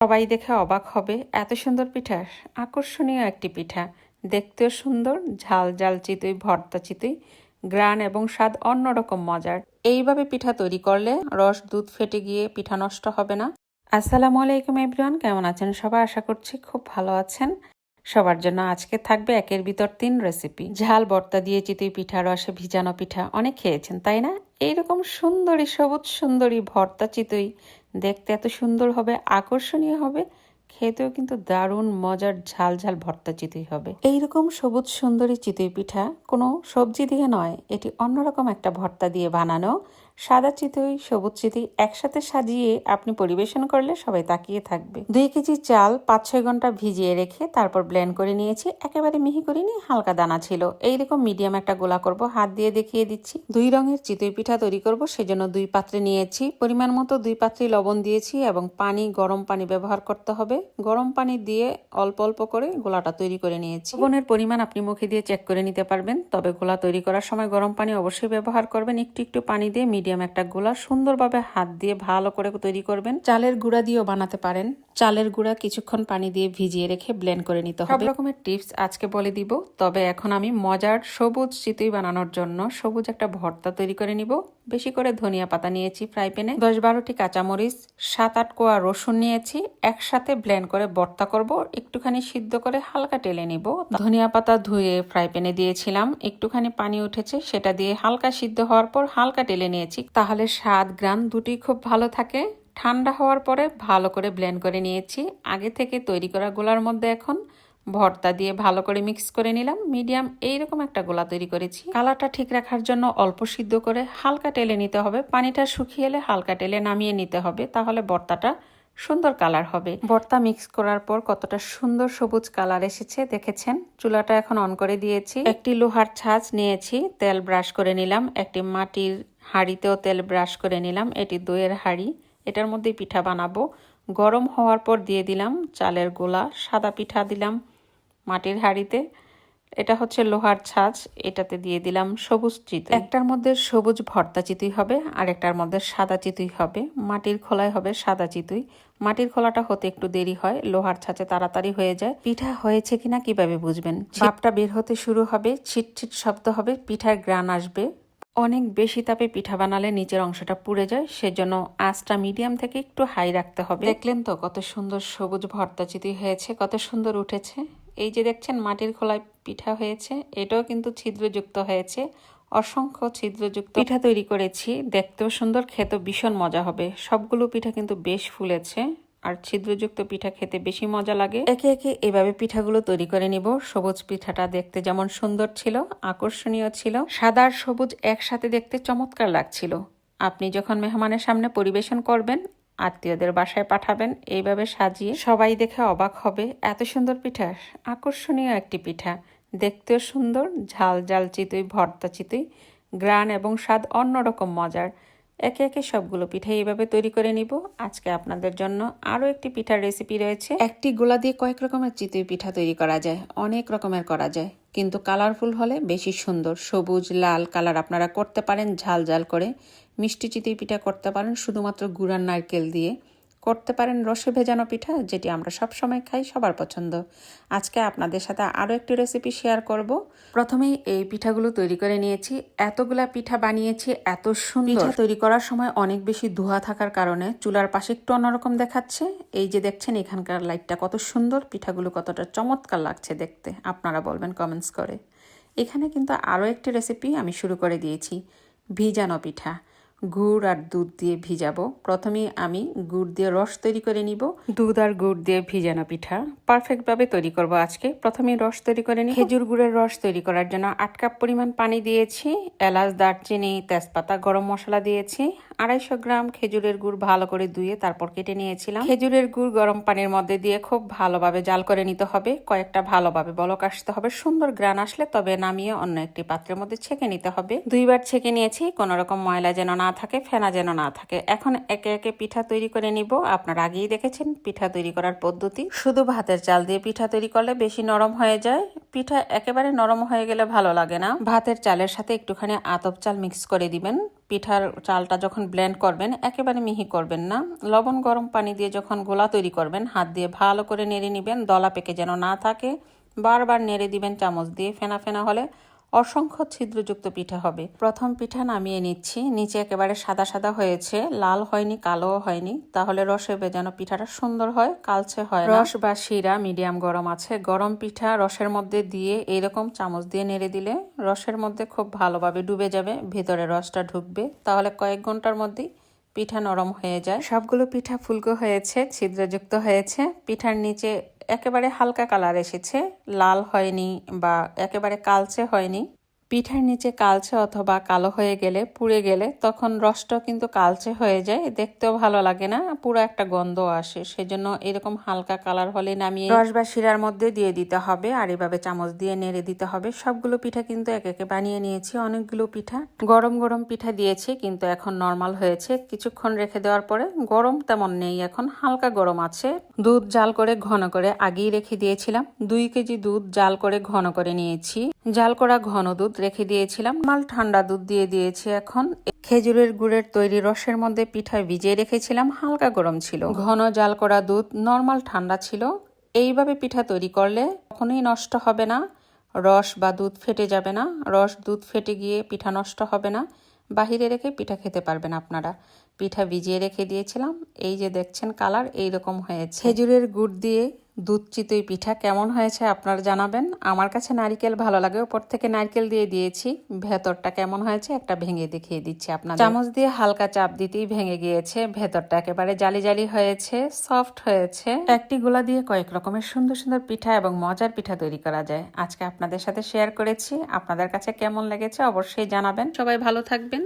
সবাই দেখে অবাক হবে, এত সুন্দর পিঠা, আকর্ষণীয় একটি পিঠা। দেখতেও সুন্দর, ঝাল ঝাল চিতুই, ভর্তা চিতুই, গ্রান এবং স্বাদ অন্যরকম মজার। এইভাবে পিঠা তৈরি করলে রস, দুধ ফেটে গিয়ে পিঠা নষ্ট হবে না। আসসালামু আলাইকুম এভরিওয়ান, কেমন আছেন? সবাই আশা করছি খুব ভালো আছেন। সবার জন্য আজকে থাকবে একের ভিতর তিন রেসিপি ঝাল, ভর্তা দিয়ে চিতুই পিঠা, রসে ভিজানো পিঠা, অনেক খেয়েছেন, তাই না? এইরকম সুন্দরী সবুজ সুন্দরী ভর্তা চিতই দেখতে এত সুন্দর হবে আকর্ষণীয় হবে। খেতেও কিন্তু দারুণ মজার ঝাল ঝাল ভর্তা চিতুই হবে। এইরকম সবুজ সুন্দরী চিতুই পিঠা কোনো সবজি দিয়ে নয়, এটি অন্যরকম একটা ভর্তা দিয়ে বানানো। সাদা চিতই, সবুজ চিতই একসাথে সাজিয়ে আপনি পরিবেশন করলে সবাই তাকিয়ে থাকবে। দুই কেজি চাল পাঁচ ছয় ঘণ্টা ভিজিয়ে রেখে তারপর ব্লেন্ড করে নিয়েছি। একেবারে মিহি করিনি হালকা দানা ছিল। এইরকম মিডিয়াম একটা গোলা করব, হাত দিয়ে দেখিয়ে দিচ্ছি। দুই রঙের চিতই পিঠা তৈরি করব, সেজন্য দুই পাত্রে নিয়েছি। পরিমাণ মতো দুই পাত্রে লবণ দিয়েছি এবং পানি, গরম পানি ব্যবহার করতে হবে। গরম পানি দিয়ে অল্প অল্প করে গোলাটা তৈরি করে নিয়েছি। লবণের পরিমাণ আপনি মুখে দিয়ে চেক করে নিতে পারবেন তবে গোলা তৈরি করার সময় গরম পানি অবশ্যই ব্যবহার করবেন। একটু একটু পানি দিয়ে মিডিয়াম একটা গোলা সুন্দরভাবে হাত দিয়ে ভালো করে তৈরি করবেন। চালের গুঁড়া দিয়েও বানাতে পারেন। চালের গুঁড়া কিছুক্ষণ পানি দিয়ে ভিজিয়ে রেখে ব্লেন্ড করে নিতে হবে। সব রকমের টিপস আজকে বলে দিব তবে এখন আমি মজার সবুজ চিতুই বানানোর জন্য সবুজ একটা ভর্তা তৈরি করে নিব। বেশি করে ধনিয়া পাতা নিয়েছি ফ্রাই প্যানে। দশ বারোটি কাঁচামরিচ, সাত আট কোয়া রসুন নিয়েছি। একসাথে ব্লেন্ড করে বর্তা করব। একটুখানি সিদ্ধ করে হালকা টেলে নিব। ধনিয়া পাতা ধুয়ে ফ্রাই প্যানে দিয়েছিলাম। একটুখানি পানি উঠেছে, সেটা দিয়ে হালকা সিদ্ধ হওয়ার পর হালকা টেলে নিয়েছি। তাহলে স্বাদ, গ্রান দুটি খুব ভালো থাকে। ঠান্ডা হওয়ার পরে ভালো করে ব্লেন্ড করে নিয়েছি। আগে থেকে তৈরি করা গোলার মধ্যে এখন ভর্তা দিয়ে ভালো করে মিক্স করে নিলাম। মিডিয়াম এইরকম একটা গোলা তৈরি করেছি। কালারটা ঠিক রাখার জন্য অল্প সিদ্ধ করে হালকা টেলে নিতে হবে। পানিটা শুকিয়ে এলে হালকা টেলে নামিয়ে নিতে হবে, তাহলে ভর্তাটা সুন্দর কালার হবে। ভর্তা মিক্স করার পর কতটা সুন্দর সবুজ কালার এসেছে, দেখেছেন? চুলাটা এখন অন করে দিয়েছি। একটি লোহার ছাঁচ নিয়েছি, তেল ব্রাশ করে নিলাম। একটি মাটির হাঁড়িতেও তেল ব্রাশ করে নিলাম, এটি দইয়ের হাঁড়ি। এটার মধ্যে পিঠা বানাবো। গরম হওয়ার পর দিয়ে দিলাম চালের গোলা, সাদা পিঠা দিলাম। মাটির হাঁড়িতে। এটা হচ্ছে লোহার ছাঁচ এটাতে দিয়ে দিলাম সবুজ চিতই। একটার মধ্যে সবুজ ভর্তা চিতুই হবে আর একটার মধ্যে সাদা চিতুই হবে। মাটির খোলায় হবে সাদা চিতুই। মাটির খোলাটা হতে একটু দেরি হয় লোহার ছাঁচে তাড়াতাড়ি হয়ে যায়। পিঠা হয়েছে কিনা কীভাবে বুঝবেন? ভাপটা বের হতে শুরু হবে ছিট ছিট শব্দ হবে পিঠার গ্রান আসবে। অনেক বেশি তাপে পিঠা বানালে নিচের অংশটা পুড়ে যায় সেজন্য আঁচটা মিডিয়াম থেকে একটু হাই রাখতে হবে। দেখলেন তো কত সুন্দর সবুজ ভর্তা চিতি হয়েছে কত সুন্দর উঠেছে। এই যে দেখছেন, মাটির খোলায় পিঠা হয়েছে। এটাও কিন্তু ছিদ্রযুক্ত হয়েছে। অসংখ্য ছিদ্রযুক্ত পিঠা তৈরি করেছি। দেখতেও সুন্দর, খেতেও ভীষণ মজা হবে। সবগুলো পিঠা কিন্তু বেশ ফুলেছে। আর ছিদ্রযুক্ত পিঠা খেতে বেশি মজা লাগে। একে একে এভাবে পিঠাগুলো তৈরি করে নিব। সবুজ পিঠাটা দেখতে যেমন সুন্দর ছিল, আকর্ষণীয় ছিল। সাদা আর সবুজ একসাথে দেখতে চমৎকার লাগছিল। আপনি যখন মেহমানের সামনে পরিবেশন করবেন আত্মীয়দের বাসায় পাঠাবেন। এইভাবে সাজিয়ে সবাই দেখে অবাক হবে। এত সুন্দর পিঠা। আকর্ষণীয় একটি পিঠা। দেখতেও সুন্দর, ঝাল ঝাল চিতুই, ভর্তা চিতুই। গ্রান এবং স্বাদ অন্যরকম মজার। একে একে সবগুলো পিঠা এইভাবে তৈরি করে নিব। আজকে আপনাদের জন্য আরও একটি পিঠার রেসিপি রয়েছে। একটি গোলা দিয়ে কয়েক রকমের চিতই পিঠা তৈরি করা যায়। অনেক রকমের করা যায়। কিন্তু কালারফুল হলে বেশি সুন্দর। সবুজ, লাল কালার আপনারা করতে পারেন ঝাল ঝাল করে। মিষ্টি চিতই পিঠা করতে পারেন শুধুমাত্র গুড়ার নারকেল দিয়ে। করতে পারেন রসে ভেজানো পিঠা, যেটি আমরা সব সময় খাই, সবার পছন্দ। আজকে আপনাদের সাথে আরও একটি রেসিপি শেয়ার করব। প্রথমেই এই পিঠাগুলো তৈরি করে নিয়েছি। এতগুলা পিঠা বানিয়েছি, এত সুন্দর। পিঠা তৈরি করার সময় অনেক বেশি ধোয়া থাকার কারণে চুলার পাশে একটু অন্যরকম দেখাচ্ছে। এই যে দেখছেন, এখানকার লাইটটা কত সুন্দর, পিঠাগুলো কতটা চমৎকার লাগছে দেখতে। আপনারা বলবেন কমেন্টস করে। এখানে কিন্তু আরও একটি রেসিপি আমি শুরু করে দিয়েছি, ভিজানো পিঠা। গুড় আর দুধ দিয়ে ভিজাবো। প্রথমে আমি গুড় দিয়ে রস তৈরি করে নিব। দুধ আর গুড় দিয়ে ভিজানো পিঠা পারফেক্ট ভাবে তৈরি করব আজকে। প্রথমে রস তৈরি করে নিই খেজুর গুড়ের রস তৈরি করার জন্য আট কাপ পরিমাণ পানি দিয়েছি। এলাচ, দারচিনি, তেজপাতা, গরম মশলা দিয়েছি। আড়াইশো গ্রাম খেজুরের গুড় ভালো করে ধুয়ে তারপর কেটে নিয়েছিলাম। খেজুরের গুড় গরম পানির মধ্যে দিয়ে খুব ভালোভাবে জাল করে নিতে হবে। কয়েকটা ভালোভাবে বলক আসতে হবে। সুন্দর গ্রান আসলে তবে নামিয়ে অন্য একটি পাত্রের মধ্যে ছেঁকে নিতে হবে। দুইবার ছেঁকে নিয়েছি। কোনো রকম ময়লা যেন না থাকে, ফেনা যেন না থাকে। এখন একে একে পিঠা তৈরি করে নিব। আপনারা আগেই দেখেছেন, পিঠা তৈরি করার পদ্ধতি। শুধু ভাতের চাল দিয়ে পিঠা তৈরি করলে বেশি নরম হয়ে যায়। পিঠা একেবারে নরম হয়ে গেলে ভালো লাগে না। ভাতের চালের সাথে একটুখানি আতপ চাল মিক্স করে দিবেন। পিঠার চালটা যখন ব্লেন্ড করবেন, একেবারে মিহি করবেন না। লবণ গরম পানি দিয়ে যখন গোলা তৈরি করবেন, হাত দিয়ে ভালো করে নেড়ে নেবেন। দলা পেকে যেন না থাকে। বারবার নেড়ে দিবেন চামচ দিয়ে ফেনা ফেনা হলে। অসংখ্য ছিদ্রযুক্ত পিঠা হবে। প্রথম পিঠা নামিয়ে নিচ্ছি। নিচে একেবারে সাদা সাদা হয়েছে। লাল হয়নি, কালোও হয়নি। তাহলে রসে বেজানো পিঠাটা সুন্দর হয়, কালচে হয় রস বা শিরা মিডিয়াম গরম আছে। গরম পিঠা রসের মধ্যে দিয়ে এইরকম চামচ দিয়ে নেড়ে দিলে রসের মধ্যে খুব ভালোভাবে ডুবে যাবে। ভেতরে রসটা ঢুকবে। তাহলে কয়েক ঘণ্টার মধ্যেই পিঠা নরম হয়ে যায়। সবগুলো পিঠা ফুলকো হয়েছে, ছিদ্রযুক্ত হয়েছে। পিঠার নিচে একেবারে হালকা কালার এসেছে। লাল হয়নি বা একেবারে কালচে হয়নি। পিঠার নিচে কালচে অথবা কালো হয়ে গেলে, পুড়ে গেলে, তখন রসটা কিন্তু কালচে হয়ে যায়। দেখতেও ভালো লাগে না, পুরো একটা গন্ধ আসে। সেজন্য এরকম হালকা কালার হলে নামিয়ে রস বা শিরার মধ্যে দিয়ে দিতে হবে আর এভাবে চামচ দিয়ে নেড়ে দিতে হবে। সবগুলো পিঠা কিন্তু এক একে বানিয়ে নিয়েছি। অনেকগুলো পিঠা। গরম গরম পিঠা দিয়েছি, কিন্তু এখন নর্মাল হয়েছে। কিছুক্ষণ রেখে দেওয়ার পরে গরম তেমন নেই এখন, হালকা গরম আছে। দুধ জাল করে ঘন করে আগেই রেখে দিয়েছিলাম। দুই কেজি দুধ জাল করে ঘন করে নিয়েছি। জাল করা ঘন দুধ রেখে দিয়েছিলাম। মাল ঠান্ডা দুধ দিয়ে দিয়েছি এখন। খেজুরের গুড়ের তৈরি রসের মধ্যে পিঠা ভিজিয়ে রেখেছিলাম, হালকা গরম ছিল। ঘন জাল করা দুধ নর্মাল ঠান্ডা ছিল। এইভাবে পিঠা তৈরি করলে কখনোই নষ্ট হবে না। রস বা দুধ ফেটে যাবে না। রস, দুধ ফেটে গিয়ে পিঠা নষ্ট হবে না। বাহিরে রেখে পিঠা খেতে পারবেন আপনারা। পিঠা ভিজিয়ে রেখে দিয়েছিলাম। এই যে দেখছেন কালার এই রকম হয়েছে। খেজুরের গুড় দিয়ে দুধ চিতই পিঠা কেমন হয়েছে আপনারা জানাবেন। আমার কাছে নারকেল ভালো লাগে ওপর থেকে নারকেল দিয়ে দিয়েছি। ভেতরটা কেমন হয়েছে একটা ভেঙে দেখিয়ে দিচ্ছি আপনার চামচ দিয়ে হালকা চাপ দিতেই ভেঙে গিয়েছে। ভেতরটা একেবারে জালি জালি হয়েছে, সফট হয়েছে। একটি গোলা দিয়ে কয়েক রকমের সুন্দর সুন্দর পিঠা এবং মজার পিঠা তৈরি করা যায়। আজকে আপনাদের সাথে শেয়ার করেছি। আপনাদের কাছে কেমন লেগেছে অবশ্যই জানাবেন। সবাই ভালো থাকবেন।